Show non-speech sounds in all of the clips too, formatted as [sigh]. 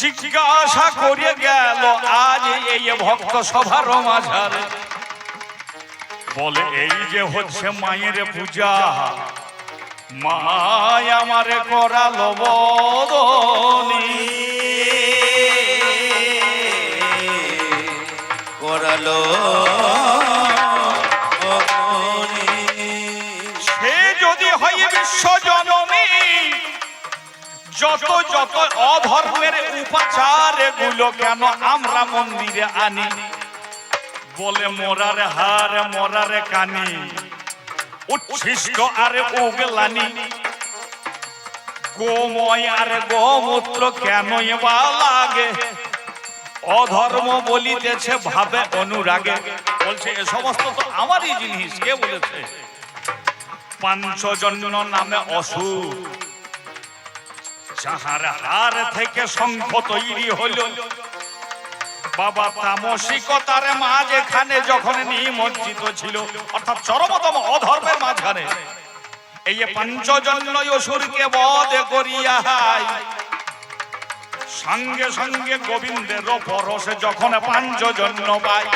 জিজ্ঞাসা করে গেল, আজ এই ভক্ত সভার মাঝারে? বলে, এই যে হচ্ছে মায়ের পূজা, মায় আমারে করালো বদনী। করালো যত যত অধর্মের উপাচার এগুলো কেন আমরা মন্দিরে আনি? বলে মোরার হার, মোরার কানি। উচ্ছিষ্ট আর উগলানি। গোময় আর গোমূত্র কেন বা লাগে? অধর্ম বলিতেছে, ভাবে অনুরাগে। বলছে, এ সমস্ত তো আমারই জিনিস, কে বলেছে? পাঞ্চজন্য নামে অসুর। যাহার হার থেকে শঙ্খ তৈরি হলো। বাবা তামসিকতার এখানে যখন নিমজ্জিত ছিল, অর্থাৎ চরমতম অধর্মের মাঝখানে, এই পঞ্চজন্য অসুরকে বধ করিয়া সঙ্গে সঙ্গে গোবিন্দের পরশে যখন পাঞ্চজন্য পাই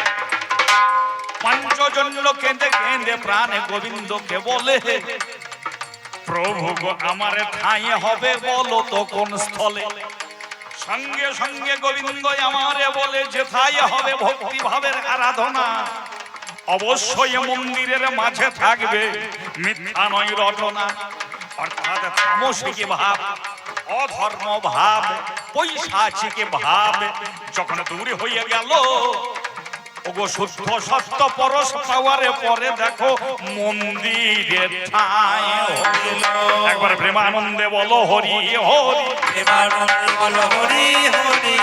পাঞ্চজন্য কেঁদে কেঁদে প্রাণে গোবিন্দকে বলে প্রভু আমার ঠাঁই হবে বলো তো কোন স্থলে? সঙ্গে সঙ্গে গোবিন্দ আমারে বলে যে ঠাই হবে ভক্তি ভাবের আরাধনা। অবশ্যই মন্দিরের মাঝে থাকবে, মিথ্যা নয় রটনা। অর্থাৎ তামসিক ভাব, অধর্ম ভাব পৈশাচিক ভাব যখন দূরে হয়ে গেল শুদ্ধ সত্য পরশ পাওয়ারে পরে দেখো মন্দিরের ঠাঁই। একবার প্রেমানন্দে বলো হরি হরি বলো হরি হরি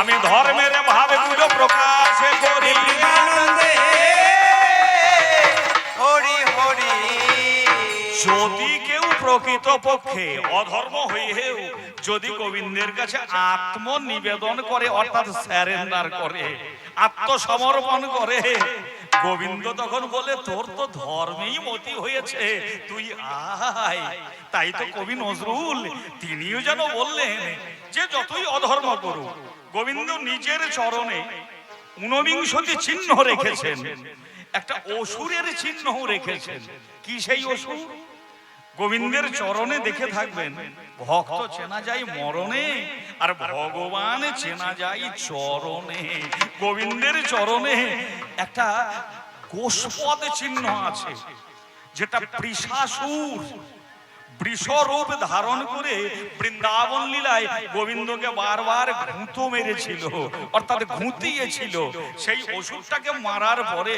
আমি ধর্মের ভাবগুলো প্রকাশ করি প্রেমানন্দে হরি হরি যদি কেউ প্রকৃত পক্ষে অধর্ম হয়েও যদি গোবিন্দের কাছে আত্মনিবেদন করে অর্থাৎ স্যারেন্ডার করে আত্মসমর্পণ করে গোবিন্দ তখন বলে তোর তো ধর্মেই মতি হয়েছে তুই আয়। তাই তো কবি নজরুল তিনিও যেন বললেন যে যতই অধর্ম করুক গোবিন্দ নিজের চরণে ঊনবিংশতি চিহ্ন রেখেছেন। একটা অসুরের চিহ্ন রেখেছেন। কি সেই অসুর? গোবিন্দের চরণে দেখে থাকবেন ভক্ত চেনা যায় মরণে আর ভগবান চেনা যায় চরণে। গোবিন্দের চরণে একটা গোষ্পদ চিহ্ন আছে যেটা পৃষাসুর বৃষরূপ ধারণ করে বৃন্দাবন লীলায় গোবিন্দকে বারবার ঘুঁতো মেরেছিল, অর্থাৎ ঘুঁতিয়েছিল। সেই ওষুধটাকে মারার পরে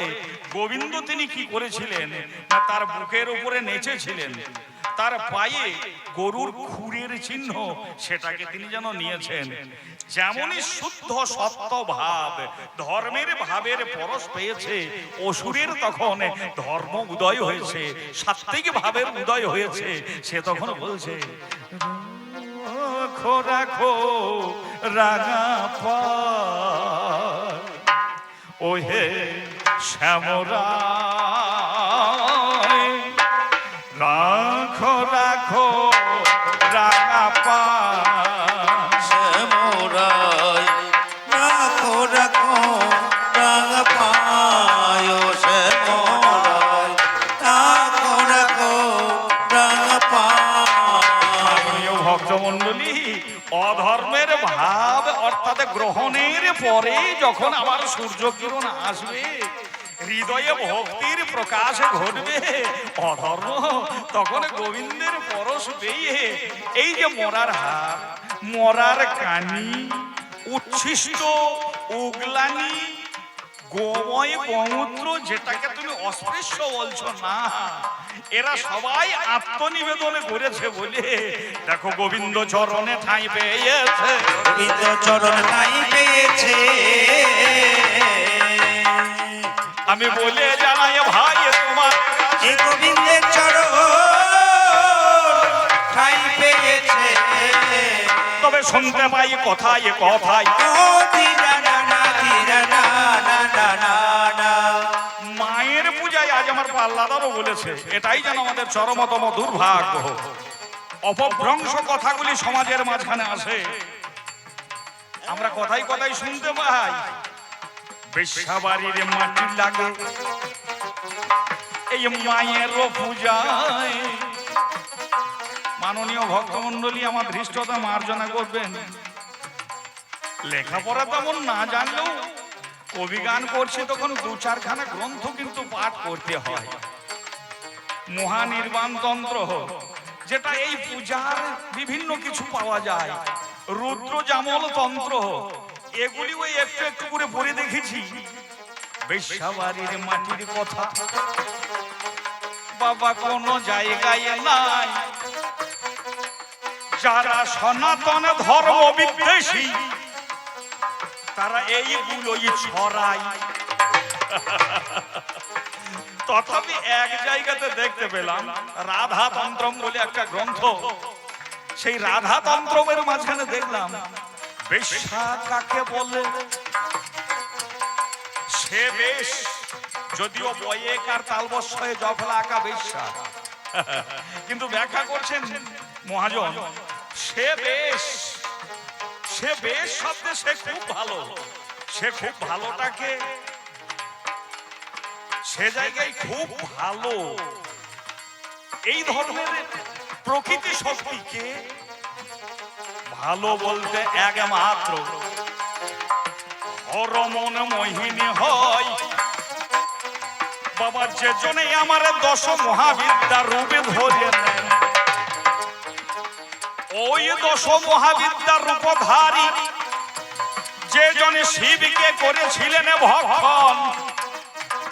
গোবিন্দ তিনি কি করেছিলেন? না, তার বুকের উপরে নেচেছিলেন। তার পায়ে গরুর খুরের চিহ্ন, সেটাকে তিনি যেন নিয়েছেন। যেমনই শুদ্ধ সত্য ভাব ধর্মের ভাবের পরশ পেয়েছে অসুরের তখন ধর্ম উদয় হয়েছে সাত্বিক ভাবের উদয় হয়েছে সে তখন বলছে রাখো রাখো রাঙা ও হে শ্যামরা যখন আমার সূর্য কিরণ আসবে, হৃদয়ে ভক্তির প্রকাশ ঘটবে। অধর্ম, তখন গোবিন্দের পরশ পেয়ে এই যে মরার হাত মরার কানি, উচ্ছিষ্ট, উগলানি, গোময় গোমূত্র যেটাকে তুমি অস্পৃশ্য বলছো না? এরা সবাই আত্মনিবেদনে করেছে বলে। দেখো গোবিন্দ চরণে ঠাঁই পেয়েছে। গোবিন্দ চরণ নাই পেয়েছে। আমি বলে জানাই ভাই তোমার এ গোবিন্দের চরণ ঠাই পেয়েছে। তবে শুনতে পাই কথায় কথায়। না না না না না। আমার পাল্লাদারও বলেছে, এটাই যেন আমাদের চরমতম দুর্ভাগ্য। অপভ্রংশ কথাগুলি সমাজের মাঝখানে আসে। আমরা কথাই কথাই শুনতে পাই। মাটি লাগে, এই মায়ের মাননীয় ভক্তমন্ডলী আমার ধৃষ্টতা মার্জনা করবেন। লেখাপড়া তেমন না জানলেও অভিগান করছে তখন দু চারখানা গ্রন্থ কিন্তু পাঠ করতে হয়। মহানির্বাণ তন্ত্র যেটা এই পূজার বিভিন্ন কিছু পাওয়া যায়। রুদ্র জামল তন্ত্র এগুলি ওই একটু একটু করে পড়ে দেখেছি। বেশ্যাবাড়ির মাটির কথা। বাবা কোন জায়গায় নাই। যারা সনাতন ধর্ম বিদ্বেষী তারা এইগুলোই ছড়ায়। [laughs] তথাপি এক জায়গাতে দেখতে পেলাম রাধা তন্ত্রম বলে একটা গ্রন্থ। সেই রাধা তন্ত্রমের মাঝখানে দেখলাম বেশ্যা কাকে বলে? সে বেশ, যদিও বয়েক বয়েকার তালবস্যে জফলা আঁকা বেশ্যা কিন্তু ব্যাখ্যা করছেন মহাজন, সে বেশ সে বেশ শব্দে সে খুব ভালো। সে খুব ভালোটাকে সে জায়গায় খুব ভালো। এই ধরনের প্রকৃতি শক্তিকে ভালো বলতে এক মাত্র হরমন মোহিনী হয়। বাবা যে জনে আমার দশ মহাবিদ্যা রূপে ধরে নেন ওই দশ মহাবিদ্যার রূপধারী যে জনে শিবকে করেছিলেন ভক্ষণ।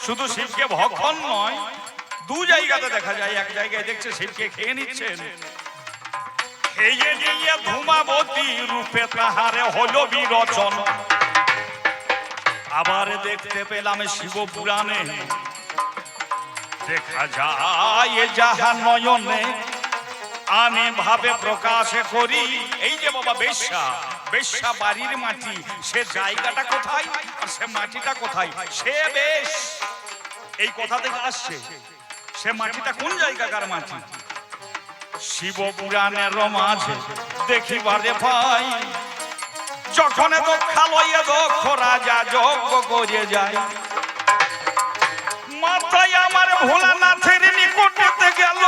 শুধু শিবকে ভক্ষণ নয়, দু জায়গাতে দেখা যায়, এক জায়গায় দেখছে শিবকে খেয়ে নিচ্ছেন। খেয়ে নিয়ে ধূমাবতী রূপে তাহারে হলো বিরচন। আবার দেখতে পেলাম শিব পুরাণে, দেখা যায় যাহা নয়নে আমি ভাবে প্রকাশ করি। এই যে বাবা বেশ্যা বেশ্যা বাড়ির মাটি, সে জায়গাটা কোথায় আর সে মাটিটা কোথায়? সে বেশ, এই কথা থেকে আসছে, সে মাটিটা কোন জায়গাকার মাটি? শিব পুরাণের মাঝে দেখিবারে ভাই যখন দক্ষালয়ে দক্ষ রাজা যজ্ঞ করে যায়। মাথায় আমার ভোলানাথের নিকটেতে গেল।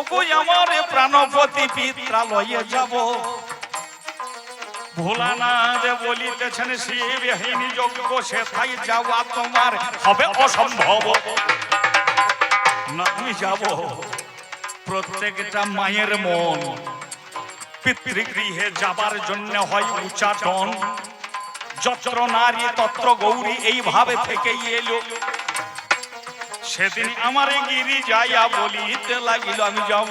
ওগো প্রাণপতি বলিতেছেন যাওয়া তোমার হবে অসম্ভব। আমি যাব। প্রত্যেকটা মায়ের মন পিতৃগৃহে যাবার জন্য হয় উচ্চাটন যত্র নারী তত্র গৌরী, এইভাবে থেকেই এলো। সেদিন আমারে গিরি যাইয়া বলিতে লাগিল, আমি যাব।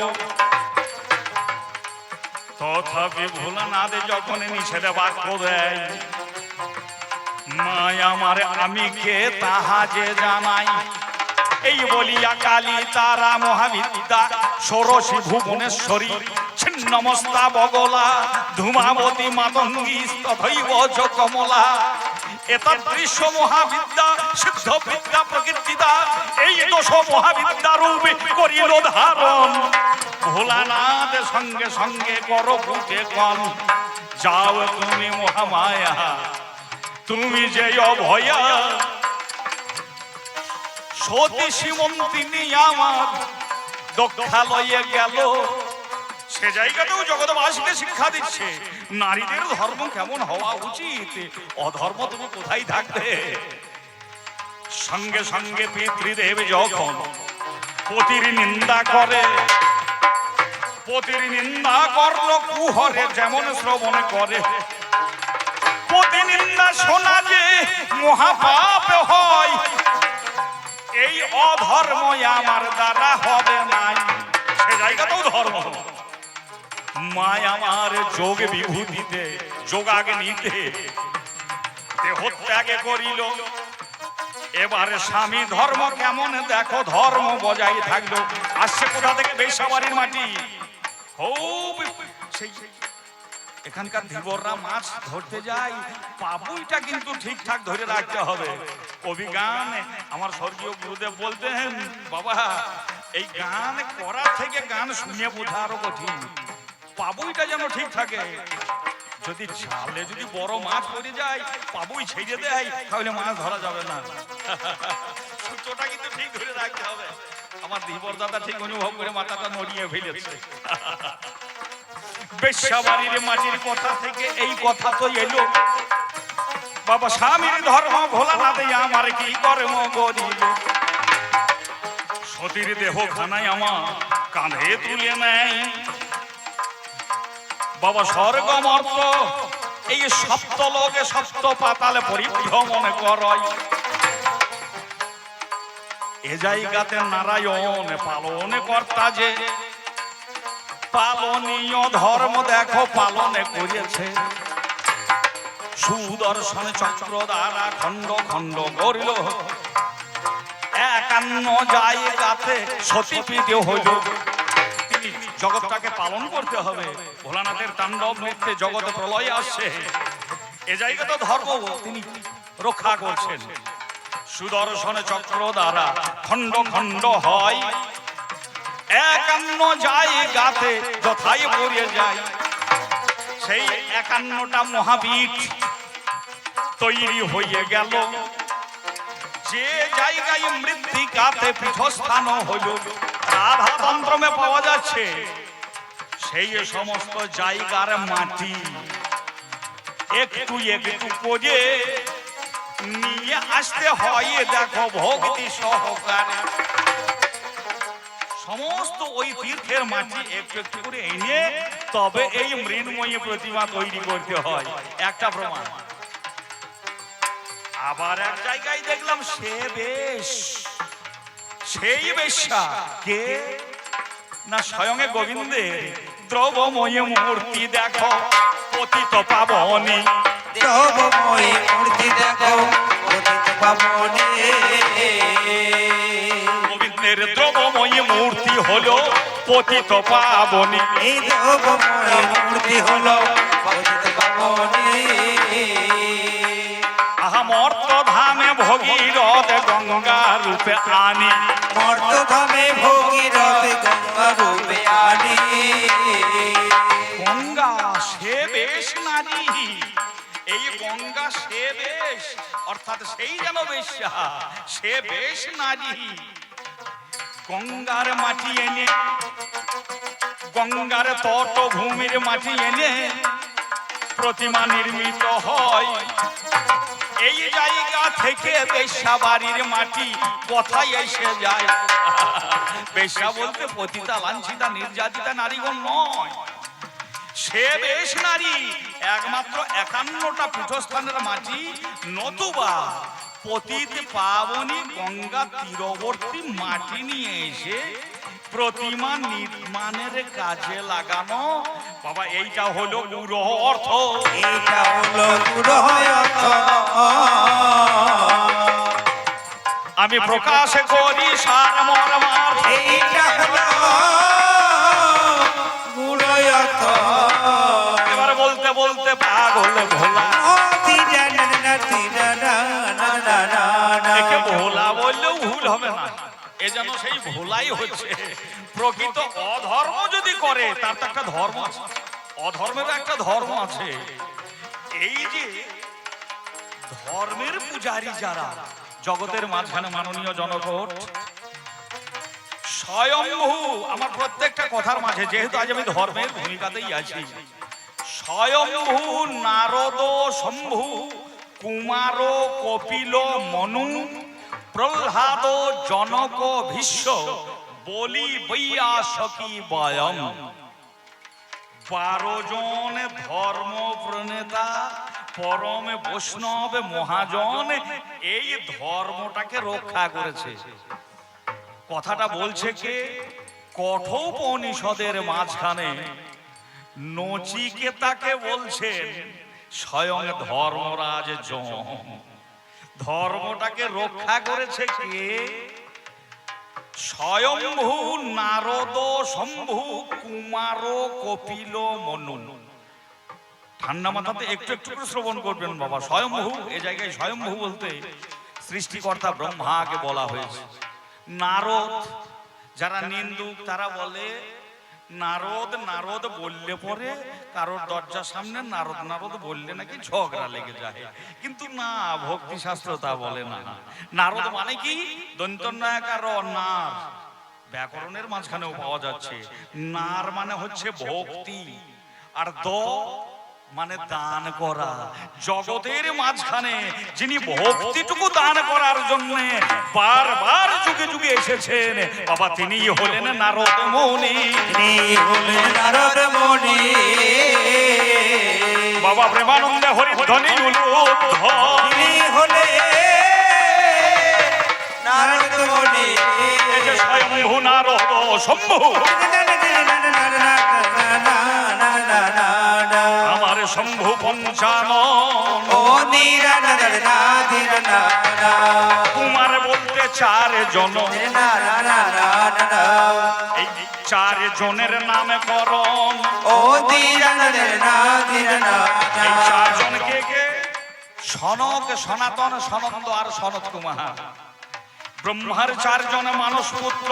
তথাপি ভোলানাথ যখন নিষেধ বাক্য দেয় মায় আমার আমি কে তাহা যে জানাই? এই বলিয়া কালী তারা মহাবিদ্যা, ষোড়শী ভুবনেশ্বরী, ছিন্নমস্তা বগলা, ধূমাবতী মাতঙ্গী তথৈব কমলা এতাদৃশ্য মহাবিদ্যা বিদ্যা প্রকৃতিদা এই দোষ মহাবিদ্যা রূপ করিল ধারণ। ভোলানাথ সঙ্গে সঙ্গে কর ফুটে কম। যাও তুমি মহামায়া, তুমি যে অভয়া। সতী সীমন্তিনী আমার দক্ষালয়ে গেল। সে জায়গাতেও জগৎবাসীকে শিক্ষা দিচ্ছে, নারীদের ধর্ম কেমন হওয়া উচিত? অধর্ম তুমি কোথায় থাকবে? সঙ্গে সঙ্গে পিতৃদেব যখন পতির নিন্দা করে, পতির নিন্দা করল কুহরে যেমন শ্রবণ করে। পতি নিন্দা শোনা যে মহাপাপ হয়, এই অধর্ম আমার দ্বারা হবে নাই। সে জায়গাতেও ধর্ম। মায় আমার যোগ বিভূতিতে যোগাগে নিতে দেহ ত্যাগে করিল। এবারে স্বামী ধর্ম কেমন? দেখো, ধর্ম বজায় থাকল। আসছে কোথা থেকে? বেশাবাড়ির মাটি। এখানকার ধীবররা মাছ ধরতে যায়। পাপুইটা কিন্তু ঠিকঠাক ধরে রাখতে হবে। কবি গান আমার স্বর্গীয় গুরুদেব বলতেন, বাবা, এই গান করা থেকে গান শুনে বোঝা আরও কঠিন। পাবুইটা যেন ঠিক থাকে। যদি জালে যদি বড় মাছ পড়ে যায় পাবুই ছেড়ে দেয় তাহলে মাছ ধরা যাবে না। সূত্রটা কিন্তু ঠিক ধরে রাখতে হবে। আমার ধীবর দাদা ঠিক অনুভব করে মাথাটা নড়িয়ে ফেলেছে। বেশ্যাবাড়ির মাটির কথা থেকে এই কথা তো এলো। বাবা স্বামীর ধর্ম ভোলা না দেয় আমার কি কর্ম করিল সতীর দেহ খানায় আমার কাঁধে তুলে নেয়। বাবা স্বর্গ মর্ত এই সপ্ত লোকে সপ্ত পাতালে পরিভ্রমণ করয় এ জায়গাতে নারায়ণ পালন কর্তা যে, পালনীয় ধর্ম দেখো পালনে করেছে সুদর্শন চক্র দ্বারা খণ্ড খণ্ড করিল। একান্ন জায়গাতে সতীপীঠে হইল। জগৎটাকে পালন করতে হবে। ভোলানাথের তাণ্ডব নৃত্যে জগতে প্রলয় আসছে। এ জায়গা তো ধর্ম, তিনি রক্ষা করছেন। সুদর্শন চক্র দ্বারা খণ্ড খণ্ড হয়। একান্ন জায়গাতে যথাই পড়ে যায়। সেই একান্নটা মহাবীর তৈরি হয়ে গেল। যে জায়গায় মৃত্তিকাতে পীঠস্থান হইল রাধা পাওয়া যাচ্ছে। সেই সমস্ত জায়গার মাটি একটু একটু করে নিয়ে আসতে হয়, দেখো ভক্তি সহকারে। সমস্ত ওই তীর্থের মাটি একটু একটু করে এনে তবে এই মৃন্ময়ী প্রতিমা তৈরি করতে হয়। একটা প্রমাণ। আবার এক জায়গায় দেখলাম সে বেশ সেই বেশ্যা। কে? না স্বয়ং গোবিন্দের দ্রবময় মূর্তি দেখো পতিত পাবনী। দ্রবময়ী মূর্তি দেখো পতিত পাবনে। গোবিন্দের দ্রবময় মূর্তি হলো পতিত পাবনী। দ্রবময়ী মূর্তি হলো পতিত পাবনে। ভগীরথ গঙ্গা রূপে আনি। মর্তধামে ভগীরথ গঙ্গা রূপে আনি। গঙ্গা সে বেশ নারী। এই গঙ্গা সে বেশ অর্থাৎ সেই যেন বেশ্যা সে বেশ নারী। গঙ্গার মাটি এনে গঙ্গার তটভূমির মাটি এনে প্রতিমা নির্মিত হয়। এই জায়গা থেকে বেশ্যা বাড়ির মাটি কোথায় এসে যায়? বেশ্যা বলতে পতিতা, লাঞ্ছিতা, নির্যাতিতা নারীগণ নয়। সে বেশ নারী, একমাত্র একান্নটা পীঠস্থানের মাটি, নতুবা পতিত পাবনী গঙ্গা তীরবর্তী মাটি নিয়ে এসে প্রতিমা নির্মাণের কাজে লাগানো বাবা এইটা হলো গুরু অর্থ। এইটা হলো দুরহয়থ আমি প্রকাশ করি সার মর্মার এইটা হলো গুরয়থ এবার বলতে বলতে পাগল ভোলা। ভোলা বললেও ভুল হবে না। যেন সেই ভোলাই হচ্ছে। প্রকৃত অধর্ম যদি করে, তার তো একটা ধর্ম আছে। অধর্মের একটা ধর্ম আছে। এই যে ধর্মের পূজারী যারা, জগতের মাঝখানে মাননীয় জনকট স্বয়ংভূ আমার প্রত্যেকটা কথার মাঝে, যেহেতু আজ আমি ধর্মের ভূমিকাতেই আছি স্বয়ংভূ নারদ, শম্ভু, কুমার, কপিল, মনু প্রহ্লাদ জনক ভীষ্ম, বলি বৈয়াসকি বয়ম। বারো জন ধর্ম প্রণেতা, পরম বৈষ্ণব মহাজন, এই ধর্মটাকে রক্ষা করেছে। কথাটা বলছে কে? কঠোপনিষদের মাঝখানে নচিকেতাকে বলছেন, স্বয়ং ধর্মরাজ যম ধর্মটাকে রক্ষা করেছে কে? স্বয়ম্ভু নারদ শম্ভু কুমার কপিল মনু। ঠান্ডা মাথাতে একটু একটু করে শ্রবণ করবেন বাবা। স্বয়ম্ভু, এ জায়গায় স্বয়ম্ভু বলতে সৃষ্টিকর্তা ব্রহ্মাকে বলা হয়েছে। নারদ, যারা নিন্দুক, তারা বলে নারদ নারদ বললে পরে কারোর দরজার সামনে নারদ নারদ বললে নাকি ঝগড়া লেগে যায়। কিন্তু না ভক্তি শাস্ত্র তা বলে না। নারদ মানে কি? দন্তনায়কার নার ব্যাকরণের মাঝখানেও পাওয়া যাচ্ছে। নার মানে হচ্ছে ভক্তি। আর দ মানে দান করা। জগতের মাঝখানে যিনি ভক্তিটুকু দান করার জন্য বারবার যুগে যুগে এসেছেন। বাবা তিনি হলেন নারদ মুনি তিনি হলেন নারদ মুনি বাবা প্রেমানন্দে হরিধ্বনি উলুদ্ধ তিনি হলে নারদ মুনি স্বয়ম্ভু নারদ শম্ভু। শম্ভু পঞ্চান কুমার বলতে চার জন। চার জনের নামে করণ ও চার জন কে কে? সনক সনাতন সনন্দ আর সনত কুমার। ব্রহ্মার চারজন মানুষ পুত্র।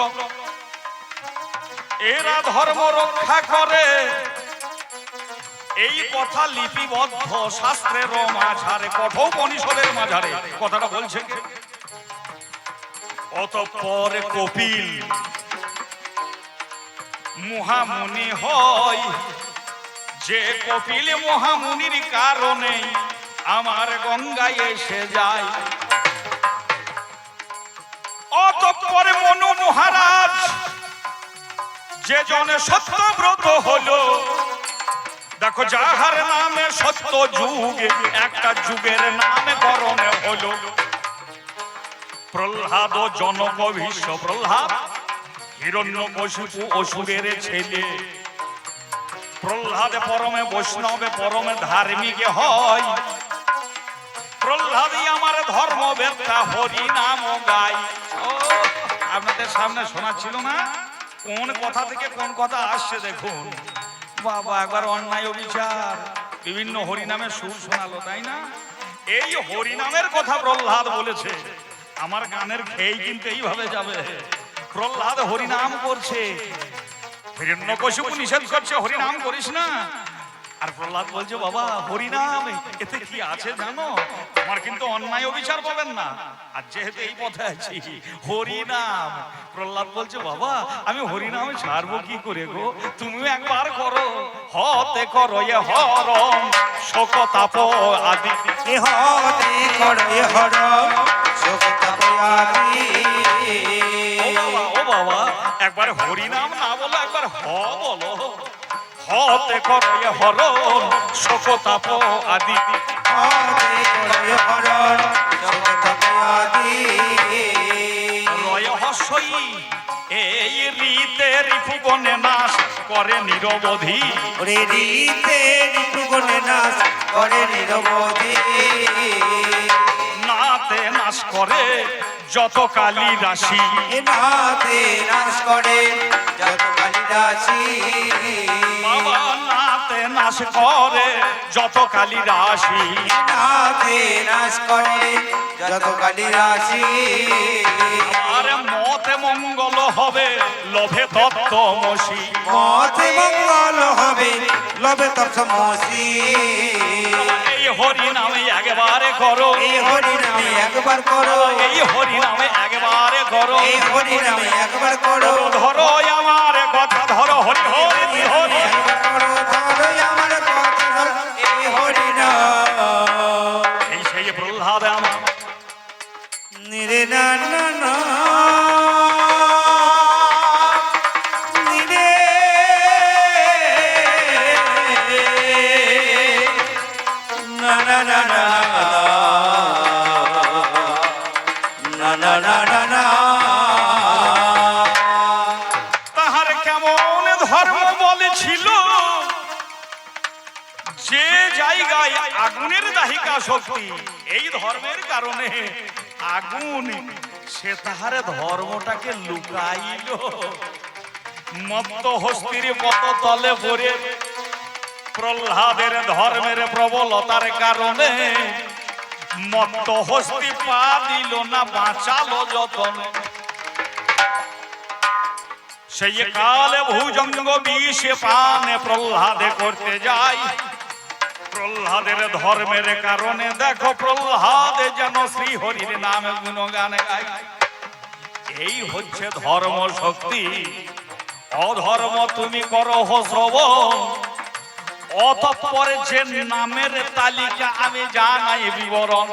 এরা ধর্ম রক্ষা করে। এই কথা লিপিবদ্ধ শাস্ত্রের মাঝারে কঠোপনিষদের মাঝারে কথাটা বলছে কে? অতঃপর কপিল, মহামুনি হয় যে কপিল মহামুনির কারণে আমার গঙ্গায় এসে যায় অতঃপরে মনু মহারাজ, যে জনে সত্যব্রত হলো দেখো যাহার নামে সত্য যুগ, একটা যুগের নামে গরমে হলো। প্রহ্লাদ জনক ভীষ্ম প্রহ্লাদ, হিরণ্য কশিপু অসুরের ছেলে। প্রহ্লাদ পরমে বৈষ্ণবে, পরমে ধার্মিক হয়। প্রহ্লাদই আমার ধর্ম বেত্তা হরি নাম গাই। আপনাদের সামনে শোনা ছিল না? কোন কথা থেকে কোন কথা আসছে দেখুন। বাবা, একবার অন্যায় অবিচার। বিভিন্ন হরিনামের সুর শোনালো, তাই না? এই হরিনামের কথা প্রহ্লাদ বলেছে। আমার গানের খেয়েই কিন্তু এইভাবে যাবে। প্রহ্লাদ হরিনাম করছে। হিরণ্যকশিপু করছে, হরিনাম করিস না। আর প্রহ্লাদ বলছে বাবা হরিনাম এতে কি আছে জানো? আমার কিন্তু অন্যায় অবিচার পাবেন না। আর যেহেতু এই পথে আছি হরিনাম। প্রহ্লাদ বলছে বাবা আমি হরিনাম ছাড়বো কি করে গো? তুমিও একবার করো। হতে করো এ হরম শোক তাপ আদি। এ হতে করে হর সুখতাপয়াতি ও বাবা ও বাবা একবার হরিনাম না বলো একবার হ বলো। হতে করে হরণ শোকতাপ আদি হতে করে হরণ, শোকতাপ আদি। রয় হসই এই রীতে রিপুগণে নাশ করে নিরবধি রে রীতে রিপুগণে নাশ করে নিরবধি। নাতে নাশ করে যত কালী রাশি নাতে নাশ করে যত কালিদাসী বাবা নাতে নাশ করে যত কালী রাশি নাতে নাশ করে যত কালিদাসী আরে মতে মঙ্গল হবে লোভে তত্ত্বমসি মতে মঙ্গল হবে তৎসমসি এই হরি নামে একবারে করো। এই হরি নামে একবার করো। এই হরি নামে একবারে করো। এই হরি নামে একবার করো। ধরো আমার কথা ধরো হরি হরি হরি। এই সেই প্রহ্লাদ আমার নিরে না না না। তাহার কেমন ধর্ম বলেছিল? যে জায়গায় আগুনের দাহে দাহিকা শক্তি, এই ধর্মের কারণে আগুন, সে তাহার ধর্মটাকে লুকাইল। মত্ত হস্তির পদ তলে ভরে প্রহ্লাদের ধর্মের প্রবলতার কারণে মত্ত হস্তি পা দিল না, বাঁচালো যতন। সেই কালে ভুজঙ্গ বিষে পানে প্রহ্লাদে করতে যাই। প্রহ্লাদের ধর্মের কারণে দেখো প্রহ্লাদে যেন শ্রীহরির নামে গুণগান গাই এই হচ্ছে ধর্ম শক্তি অধর্ম তুমি করো শ্রবণ অতঃপর যে নামের তালিকা আমি জানাই বিবরণ,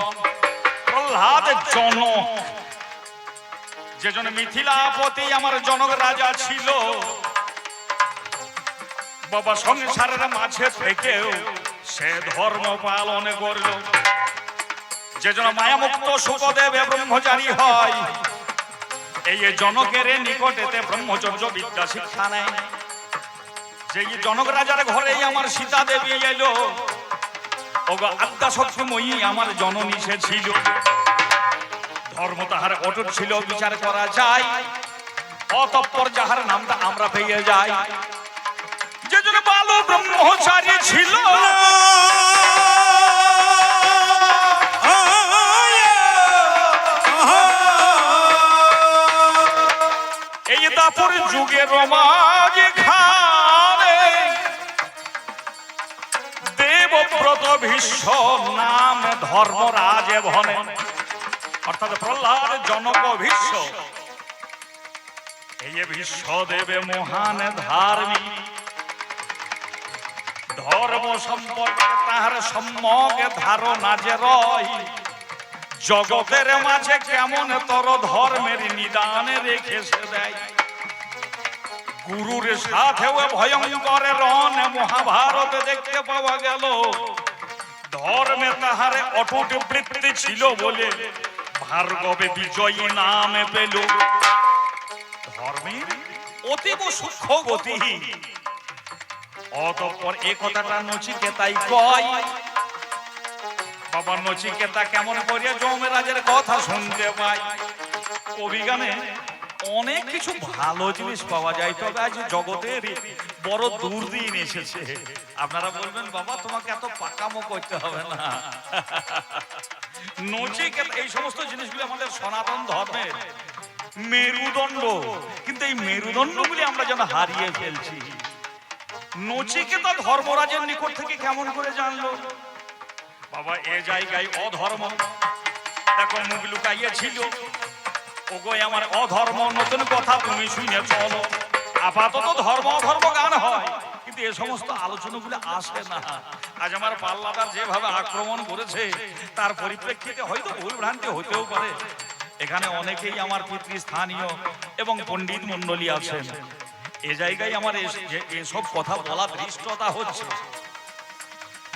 প্রহ্লাদ জন। মিথিলাপতি আমার জনক রাজা ছিল, বাবা সংসারের মাঝে থেকেও সে ধর্ম পালন করল। যে জন মায়ামুক্ত সুখদেব ব্রহ্মচারী হয়, এই জনকের নিকটেতে ব্রহ্মচর্য বিদ্যা শিক্ষা নেয়। যে জনক রাজার ঘরেই আমার সীতা দেবী এলো। ওগো আত্মা সত্যময়ী, আমার জননী সে ছিল। ধর্ম তাহার অটুট ছিল, বিচার করা যায়। অতঃপর যাহার নামটা আমরা পেয়ে যাই। যে জন বালো ব্রহ্মচারী ছিল। এই দাপুর যুগে রমাজ ভীষ্ম নাম ধর্মরাজ ভনে অর্থাৎ প্রহ্লাদ জনক ভীষ্ম। এই ভীষ্ম দেবে মহান ধার্মিক ধর্ম সম্পর্কে তাহার সম্যক ধারণা যে জগতের মাঝে কেমন তর ধর্মের নিদানে রেখেছে দেয়। গুরুর সাথেও ভয়ঙ্কর রণ মহাভারত দেখতে পাওয়া গেল। ধর্মে তাহারে অটুট বৃত্তি ছিল বলে ভার্গবে বিজয়ী নামে পেল। ধর্মের অতীব সূক্ষ্ম গতি। অতঃপর এ কথাটা নচিকেতাই কয়। বাবা নচিকেতা কেমন করিয়া যমরাজের কথা শুনতে পাই কবি গানে অনেক কিছু ভালো জিনিস পাওয়া যায় তবে আজ জগতের বড় দুর্দিন এসেছে। আপনারা বলবেন, বাবা, তোমাকে এত পাকামো করতে হবে না। নচিকেতা, এই সমস্ত জিনিসগুলি আমাদের সনাতন ধর্মের মেরুদণ্ড। কিন্তু এই মেরুদণ্ডগুলি আমরা যেন হারিয়ে ফেলছি। নচিকেতা ধর্মরাজের নিকট থেকে কেমন করে জানলো? বাবা, এ জায়গায় অধর্ম। দেখো, মুখ লুকাইয়েছিল। ওগো, আমার অধর্ম, নতুন কথা তুমি শুনে চলো। আপাতত ধর্ম ধর্ম গান হয়, কিন্তু এ সমস্ত আলোচনাগুলো আসে না। আজ আমার পাল্লাদার যেভাবে আক্রমণ করেছে, তার পরিপ্রেক্ষিতে হয়তো ভুল ভ্রান্তি হতেও পারে। এখানে অনেকেই আমার পিতৃ স্থানীয় এবং পণ্ডিত মণ্ডলী আছেন। এ জায়গায় আমার এস- এসব কথা বলা দৃষ্টতা হচ্ছে।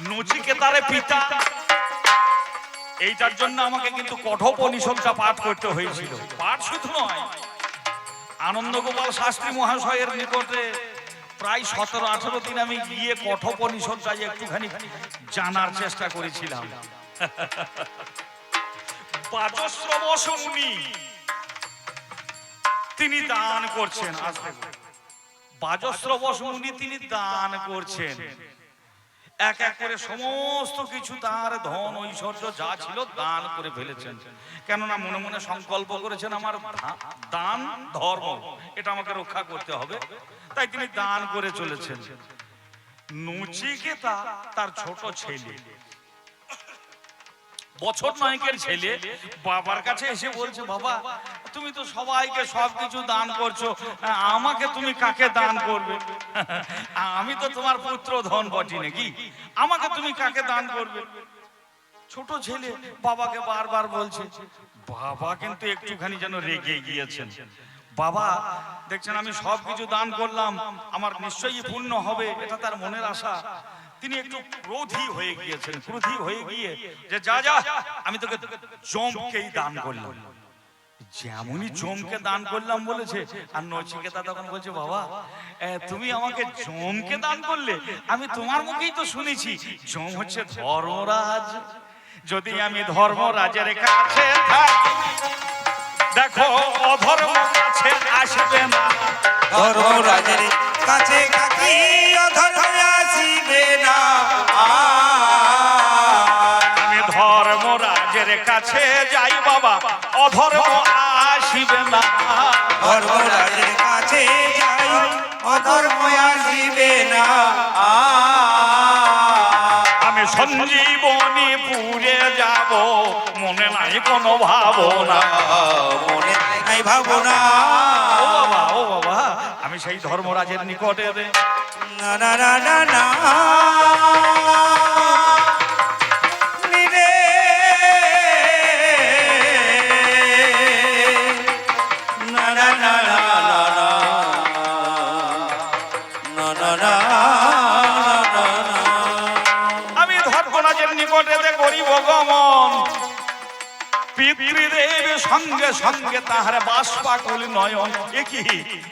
নচিকেতারে পিতা, এইটার জন্য আমাকে কিন্তু কঠোপনিষদটা পাঠ করতে হয়েছিল। পাঠ শুধু নয় আনন্দ গোপাল শাস্ত্রী মহাশয়ের নিকটে প্রায় সতেরো, আঠারো দিন আমি গিয়ে কঠোপনিষদটা একটুখানি জানার চেষ্টা করেছিলাম। তিনি দান করছেন বাজশ্রবস মুনি, তিনি দান করছেন। এক এক করে সমস্ত কিছু তার ধন, ঐশ্বর্য যা ছিল দান করে ফেলেছেন। কেননা মনে মনে সংকল্প করেছেন, আমার দান, ধর্ম, এটা আমাকে রক্ষা করতে হবে। তাই তিনি দান করে চলেছেন। নচিকেতা তার ছোট ছেলে। বছর নয়কের ছেলে, বাবার কাছে এসে বলছে, বাবা, তুমি তো সবাইকে সবকিছু দান করছ, আমাকে তুমি কাকে দান করবে? আমি তো তোমার পুত্র ধন বটি নাকি? আমাকে তুমি কাকে দান করবে? ছোট ছেলে বাবাকে বারবার বলছে, বাবা কিন্তু একটুখানি যেন রেগে গিয়েছেন। বাবা, দেখছেন আমি সবকিছু দান করলাম, আমার নিশ্চয়ই পূর্ণ হবে, এটা তার মনের আশা। তিনি একটু ক্রোধী হয়ে গিয়েছেন, ক্রোধী হয়ে গিয়ে যে, যা যা, আমি তোকে জমকেই দান করলাম। যেমনই জমকে দান করলাম বলেছে, আর নচিকেতা তখন বলছে, বাবা তুমি আমাকে জমকে দান করলে, আমি তোমার মুখেই তো শুনেছি জম হচ্ছে ধর্মরাজ। যদি আমি ধর্মরাজের কাছে দেখো, অধর্ম কাছে আসবে না। ধর্মরাজের কাছে কাকি অধর্ম আসিবে না। আমি ধর্মরাজের কাছে যাই বাবা অধর্ম আসিবে না। ধর্মরাজের কাছে যাই অধর্ম আসিবে না। আমি সঞ্জীবনী পুরে যাব মনে নাই কোনো ভাবনা। মনে নাই ভাবনা। ও বাবা ও বাবা। সেই ধর্মরাজের নিকটে। না না না না। পিতৃদেব সঙ্গে সঙ্গে তাহার বাস পাকল নয়ন। এ কি?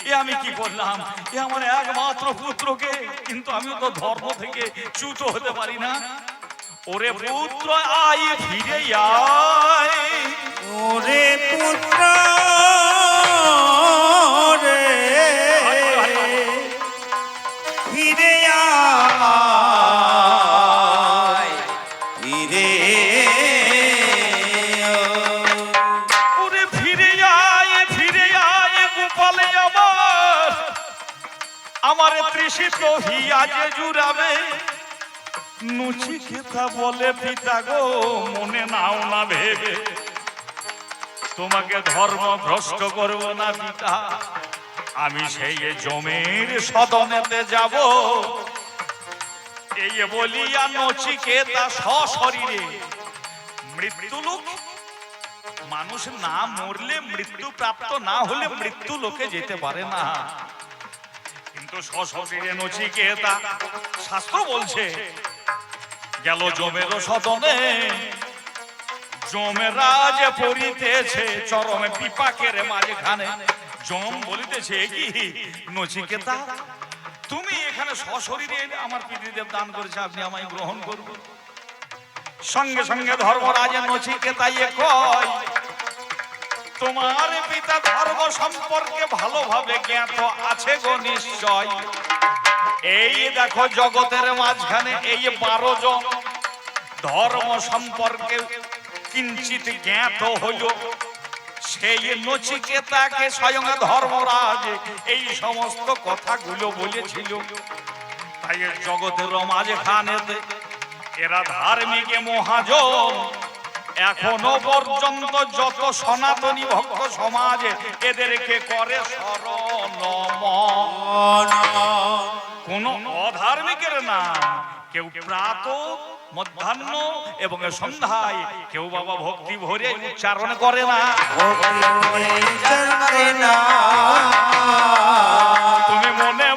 এ আমি কি করলাম? এ আমার একমাত্র পুত্রকে। কিন্তু আমি তো ধর্ম থেকে চ্যুত হতে পারি না। ওরে পুত্র, আয় ফিরে আয়। ওরে পুত্র হিয়াজে জুড়াবে। নুচিকেতা বলে, পিতা গো, মনে নাও না ভেবে। তোমাকে ধর্ম ভ্রষ্ট করব না পিতা। আমি সেই জমির সদনেতে যাব। এই বলিয়া নচিকেতা সশরীরে মৃত্যু লোক মানুষ না মরলে মৃত্যু প্রাপ্ত না হলে মৃত্যু লোকে যেতে পারে না। নচিকেতা। শাস্ত্র বলছে, গেল জমের সদনে। জমেরাজ পড়িতেছে চরমে পিপাকের মাঝখানে। জম বলিতেছে কি নচিকেতা? তুমি এখানে সশরীরে আমার পিতৃদেব দান করেছে, আপনি আমায় গ্রহণ করবেন সঙ্গে সঙ্গে ধর্মরাজের নচিকেতা ইয়ে কয় তোমার পিতা ধর্ম সম্পর্কে ভালোভাবে জ্ঞাত আছে গো নিশ্চয়। এই দেখো জগতের মাঝখানে এই বারো জন ধর্ম সম্পর্কে কিঞ্চিত জ্ঞাত হইল। সেই নচিকেতাকে স্বয়ং ধর্মরাজ এই সমস্ত কথাগুলো বলেছিল। তাই জগতের মাঝখানেতে এরা ধার্মিক মহাজন। এখনও পর্যন্ত যত সনাতনী ভক্ত সমাজ এদেরকে করে শরণ কোন অধার্মিকের নাম কেউ প্রাত মধ্যাহ্ন এবং সন্ধ্যায় কেউ বাবা ভক্তি ভরে উচ্চারণ করে না। তুমি মনে